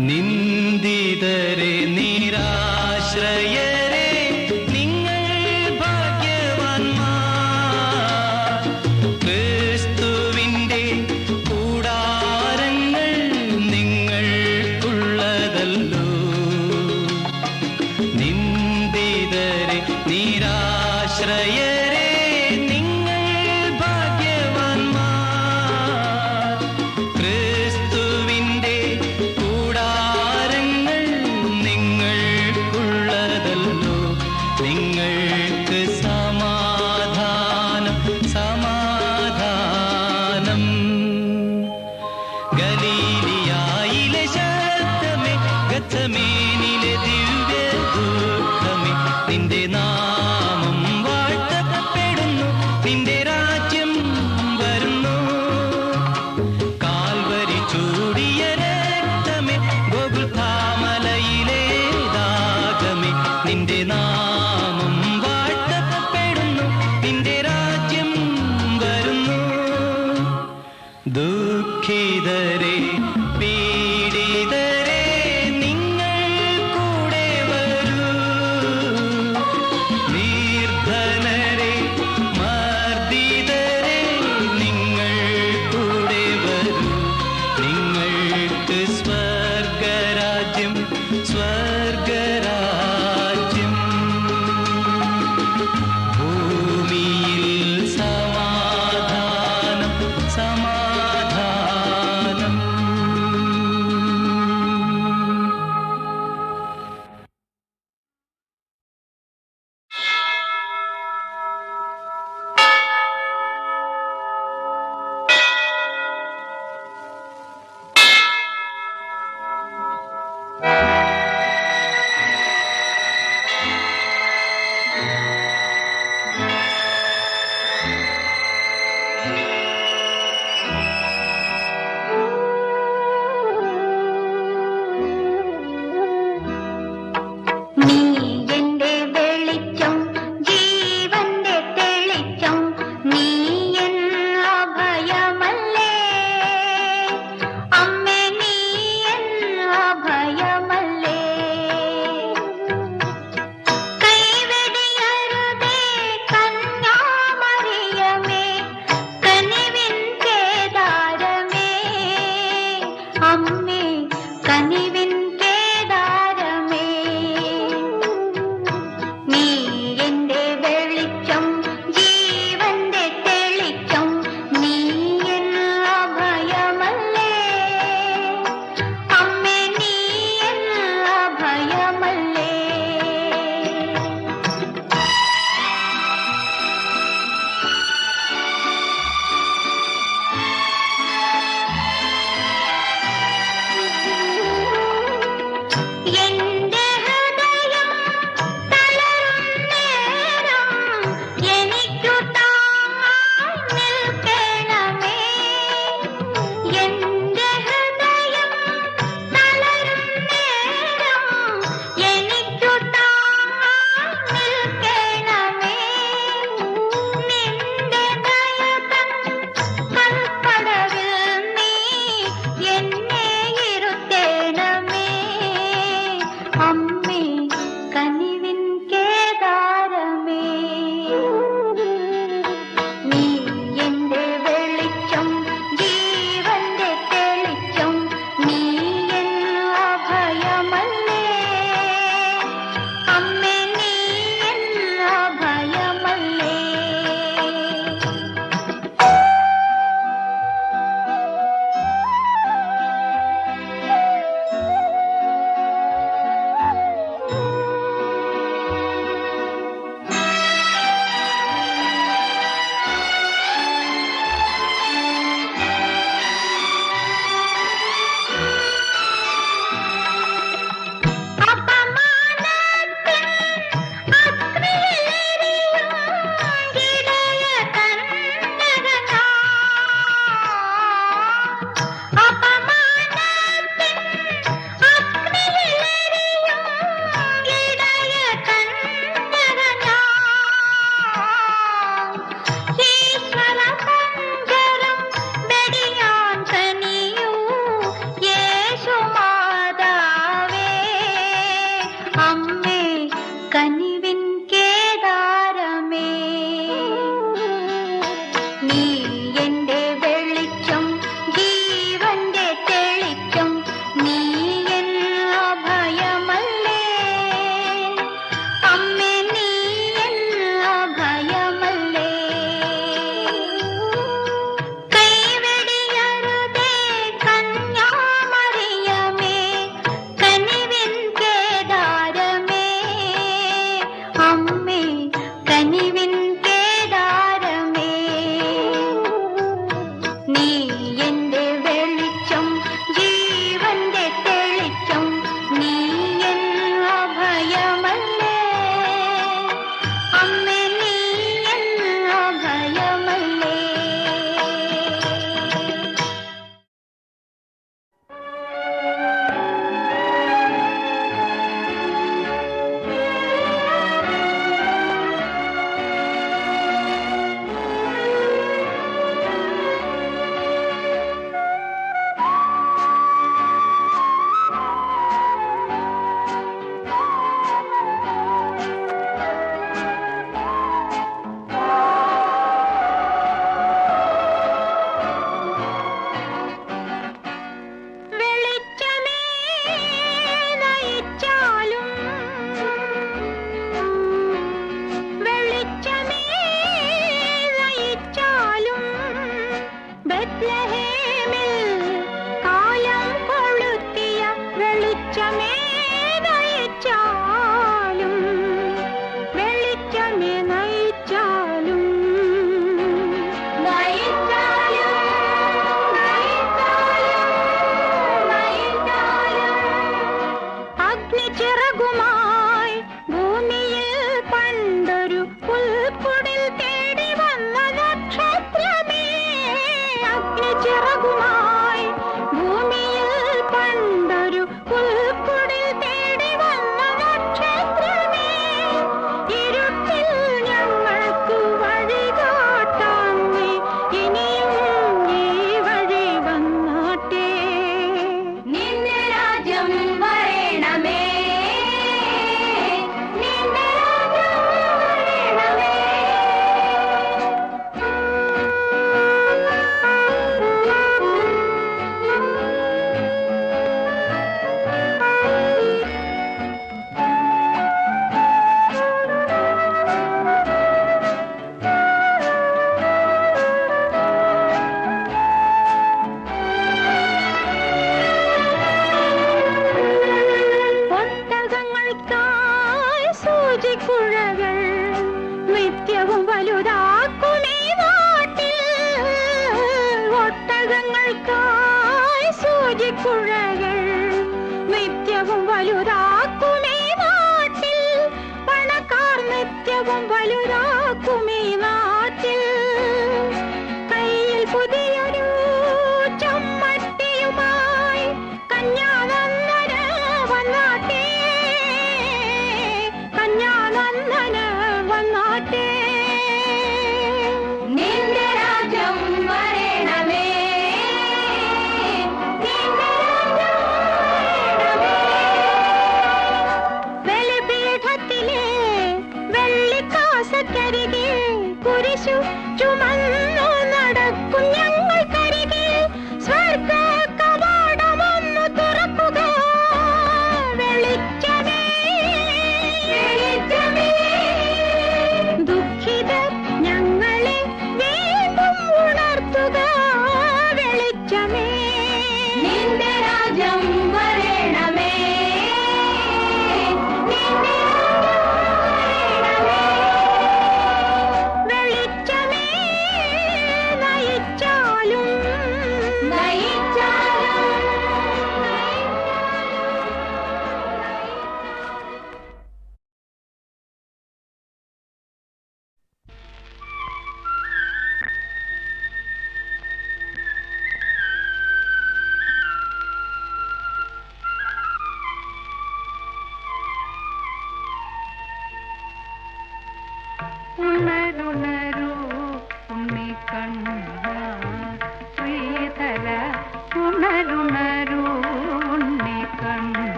您 kami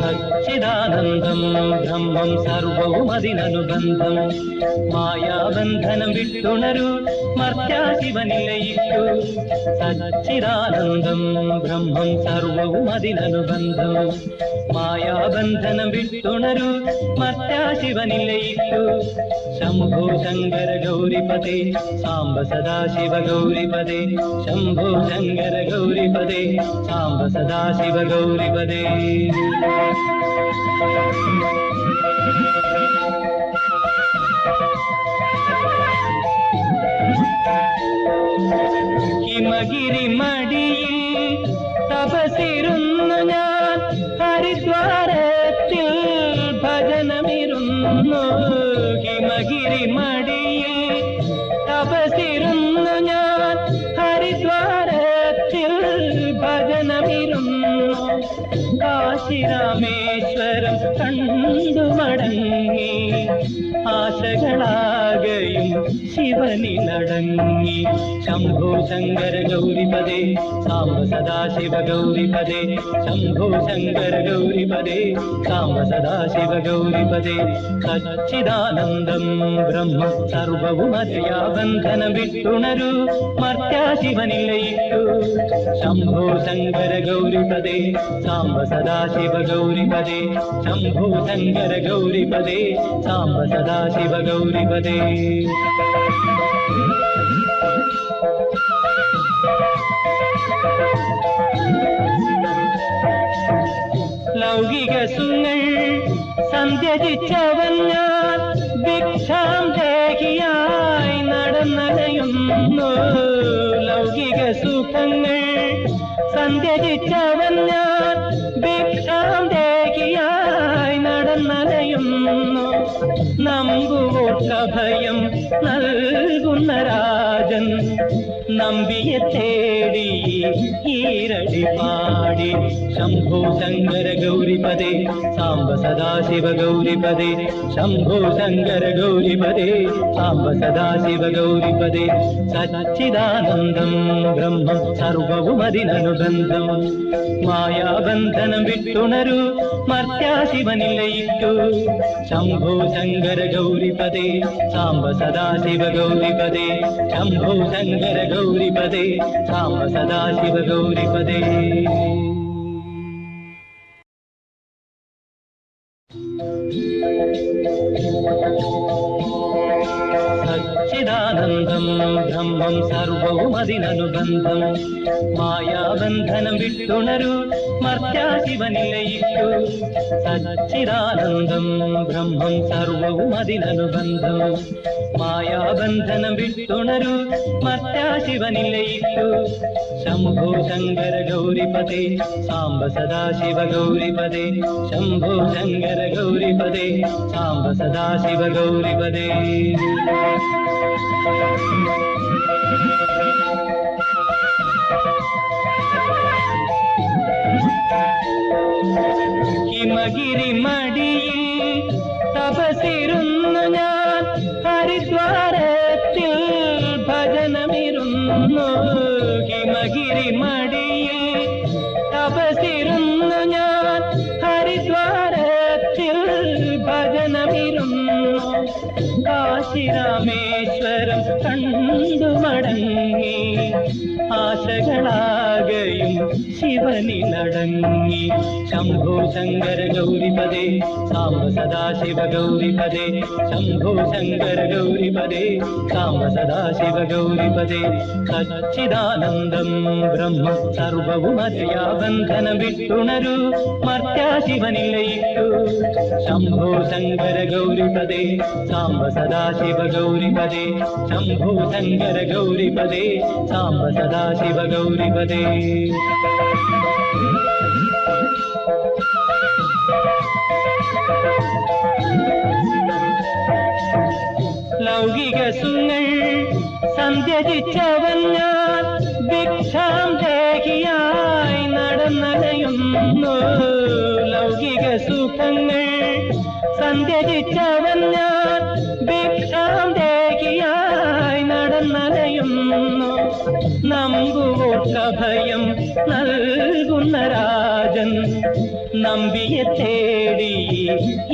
సచ్చిదానందం బ్రహ్మం സർവവുമതിനനുബന്ധം മായാബന്ധനം വിട്ടുണരു മർത്യാശിവനിലയിട്ടു സച്ചിദാനന്ദം ബ്രഹ്മം സർവവുമതിനനുബന്ധം മായാബന്ധനം വിട്ടുണരു മർത്യാശിവനിലയിട്ടു ശംഭോ ശങ്കര ഗൗരിപദേ സാംബ സദാശിവ ഗൗരിപദേ ശംഭോ ശങ്കര ഗൗരിപദേ സാംബ സദാശിവ ഗൗരിപദേ ഹിമഗിരി മടിയിൽ തപസിരുന്നു ഞാൻ ഹരിദ്വാരത്തിൽ ഭജനമിരുന്നു. ഹിമഗിരി മടിയിൽ ராமேஸ்வரம் கண்டு மடங்க ശിവനിലടങ്ങി ശംഭോ ശങ്കര ഗൗരിപദേ സാംബ സദാശിവ ഗൗരിപദേ ശംഭോ ശങ്കര ഗൗരിപദേ സാംബ സദാശിവ ഗൗരിപദേ. സച്ചിദാനന്ദം ബ്രഹ്മ സർവവും അജയാബന്ധന വിട്ടുണരു മർത്യാശിവനിലയിട്ടു. ശംഭോ ശങ്കര ഗൗരിപദേ കാമ സദാശിവ ഗൗരിപദേ ശംഭോ ശങ്കര ഗൗരിപദേ കാമ സദാശിവ ഗൗരിപദേ. ലൗകിക സുങ്ങൾ സന്ധ്യജിച്ചവൻ ഞാൻ ഭിക്ഷാം ദേഹിയായി നടന്നടയുന്നു. ലൗകിക സുഖങ്ങൾ സന്ധ്യജിച്ചവൻ சொர்ணராஜன் நம்பிய தேடி ஈரடி ശംഭോ ശങ്കര ഗൗരിപദേ സാംബ സദാശിവ ഗൗരിപദേ ശംഭോ ശങ്കര ഗൗരിപദേ സാംബ സദാശിവ ഗൗരിപദേ സച്ചിദാനന്ദം ബ്രഹ്മം സർവവും മായാബന്ധനം വിട്ടുണരു മർത്യാശിവനിലയിട്ടു ശംഭോ ശങ്കര ഗൗരിപദേ സാംബ സദാശിവ ഗൗരിപദേ ശംഭോ ശങ്കര ഗൗരിപദേ സാംബ സദാശിവ ഗൗരിപദേ Thank you. സച്ചിദാനന്ദം ബ്രഹ്മം സർവവും അതിനനുബന്ധം. മായാബന്ധനം വിട്ടുണരൂ മർത്യാശിവനിലയിട്ടു സച്ചിദാനന്ദം ബ്രഹ്മം സർവവും അതിനനുബന്ധം. മായാബന്ധനം വിട്ടുണരൂ മർത്യാശിവനിലയിട്ടു ശംഭോ ശങ്കര ഗൗരിപദേ സാംബ സദാശിവ ഗൗരിപദേ ശംഭോ ശങ്കര ഗൗരിപദേ സാംബ സദാശിവ ഗൗരിപദേ. ഹിമഗിരി മടിയിൽ തപസിരുന്നു ഞാൻ. ഹരിദ്വാരത്തിൽ ഭജനമിരുന്നു. ഹിമഗിരി മടിയിൽ തപസിരുന്നു ശിവനിലടങ്ങി. ശംഭോ ശങ്കര ഗൗരിപദേ കാമ സദാശിവ ഗൗരിപദേ ശംഭോ ശങ്കര ഗൗരിപദേ സദാ സദാശിവ ഗൗരിപദേ. സച്ചിദാനന്ദം ബ്രഹ്മ സർവവും വിട്ടുണരു വിട്ടുണരൂ മർത്യാശിവനിലയിട്ടു. ശംഭോ ശങ്കര ഗൗരിപദേ കാമ സദാശിവ ഗൗരിപദേ ശംഭോ ശങ്കര ഗൗരിപദേ കാമ സദാശിവ ഗൗരിപദേ. ലൗകിക സുങ്ങൾ സന്ധ്യജിച്ചവൻ ഞാൻ ഭിക്ഷാം ദേഹിയായി നടന്നലയുന്നു. ലൗകിക സുഖങ്ങൾ സന്ധ്യജിച്ചവൻ നമ്പുവോട്ടഭയം നൽകുന്ന രാജൻ നമ്പിയെ തേടി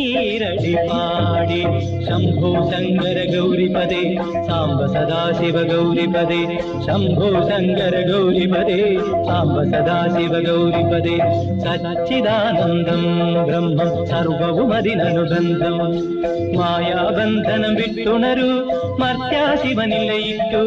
ഈരടി പാടി ശംഭോ ശങ്കര ഗൗരിപദേ സാംബ സദാശിവ ഗൗരിപദേ ശംഭോ ശങ്കര ഗൗരിപദേ സാംബ സദാശിവ ഗൗരിപദേ സച്ചിദാനന്ദം ബ്രഹ്മം സർവവും അതിനനുബന്ധം മായാബന്ധനം വിട്ടുണരൂ മർത്യാശിവനിലയിട്ടു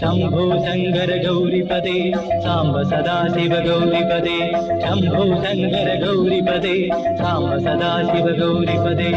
ശംഭോ ശങ്കര ഗൗരിപദേ സാംബ സദാശിവ ഗൗരിപദേ ശംഭോ ശങ്കര ഗൗരിപദേ സാംബ സദാശിവ ഗൗരിപദേ